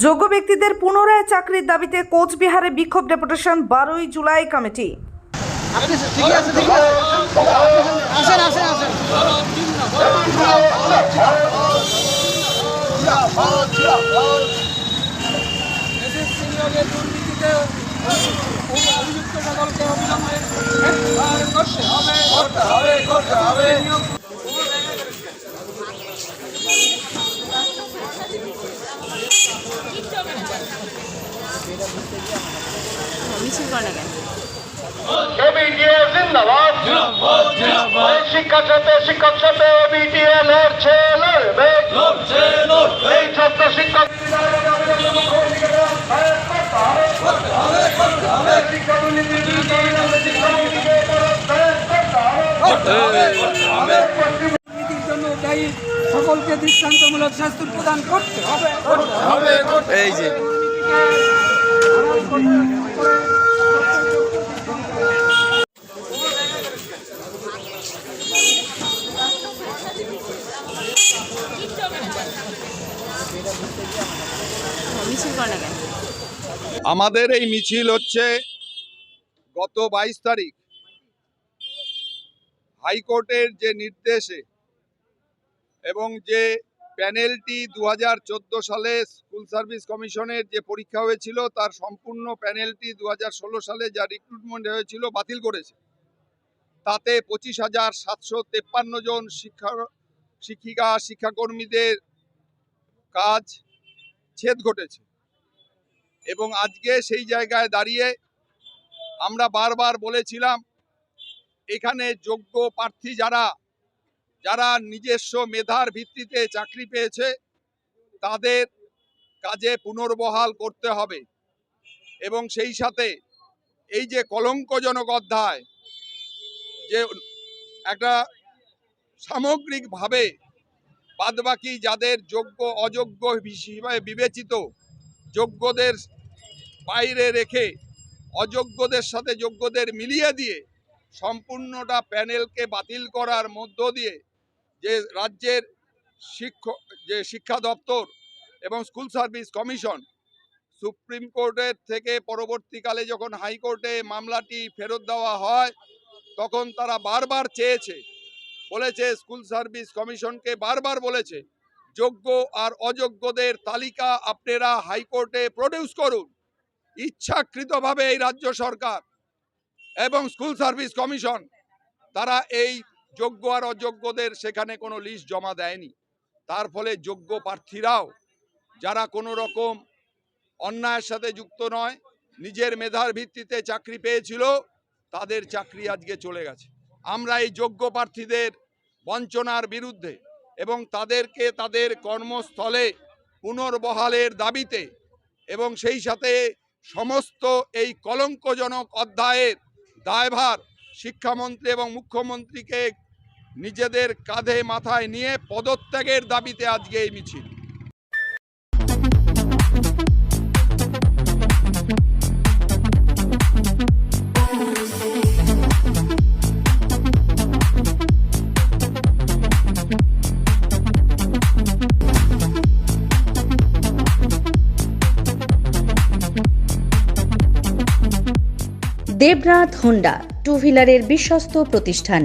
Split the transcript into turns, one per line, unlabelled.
যোগ্য ব্যক্তিদের পুনরায় চাকরির দাবিতে কোচবিহারে বিক্ষোভ ডেপুটেশন বারোই জুলাই কমিটি।
মিছিল করে না কেন
ওবিটিএ জিন্দাবাদ এই শিক্ষা সাথে শিক্ষক সাথে ওবিটিএ লড়ছে লড়বে এই ছাত্র শিক্ষক
সকলকে দৃষ্টান্তমূলক শাস্তি প্রদান করতে হবে।
এই যে। আমাদের এই মিছিল হচ্ছে গত বাইশ তারিখ। হাইকোর্টের যে নির্দেশে এবং যে প্যানেলটি দু হাজার চোদ্দ সালে স্কুল সার্ভিস কমিশনের যে পরীক্ষা হয়েছিল, তার সম্পূর্ণ প্যানেলটি দু হাজার ষোলো সালে যা রিক্রুটমেন্ট হয়েছিল বাতিল করেছে। তাতে পঁচিশ হাজার সাতশো তেপ্পান্ন জন শিক্ষা, শিক্ষিকা, শিক্ষাকর্মীদের কাজ ছেদ ঘটেছে। এবং আজকে সেই জায়গায় দাঁড়িয়ে আমরা বারবার বলেছিলাম, এখানে যোগ্য প্রার্থী যারা যারা নিজস্ব মেধার ভিত্তিতে চাকরি পেয়েছে, তাদের কাজে পুনর্বহাল করতে হবে। এবং সেই সাথে এই যে কলঙ্কজনক অধ্যায়, যে একটা সামগ্রিকভাবে বাদবাকি যাদের যোগ্য, অযোগ্য হিসেবে বিবেচিত, যোগ্যদের বাইরে রেখে অযোগ্যদের সাথে যোগ্যদের মিলিয়ে দিয়ে সম্পূর্ণটা প্যানেলকে বাতিল করার মধ্য দিয়ে যে রাজ্যের শিক্ষক, যে শিক্ষা দপ্তর এবং স্কুল সার্ভিস কমিশন সুপ্রিম কোর্টের থেকে পরবর্তীকালে যখন হাইকোর্টে মামলাটি ফেরত দেওয়া হয়, তখন তারা বারবার চেয়েছে, বলেছে স্কুল সার্ভিস কমিশনকে বারবার বলেছে, যোগ্য আর অযোগ্যদের তালিকা আপনারা হাইকোর্টে প্রডিউস করুন, ইচ্ছাকৃতভাবে এই রাজ্য সরকার এবং স্কুল সার্ভিস কমিশন তারা এই যোগ্য আর অযোগ্যদের সেখানে কোনো লিস্ট জমা দেয়নি। তার ফলে যোগ্য প্রার্থীরাও যারা কোনো রকম অন্যায়ের সাথে যুক্ত নয়, নিজের মেধার ভিত্তিতে চাকরি পেয়েছিল, তাদের চাকরি আজকে চলে গেছে। আমরা এই যোগ্য প্রার্থীদের বঞ্চনার বিরুদ্ধে এবং তাদেরকে তাদের কর্মস্থলে পুনর্বহালের দাবিতে এবং সেই সাথে সমস্ত এই কলঙ্কজনক অধ্যায়ের দায়ভার শিক্ষামন্ত্রী এবং মুখ্যমন্ত্রীকে নিজেদের কাঁধে মাথায় নিয়ে পদত্যাগের দাবিতে আজকে এই মিছিল।
দেবনাথ হোন্ডা টু হুইলারের বিশ্বস্ত প্রতিষ্ঠান।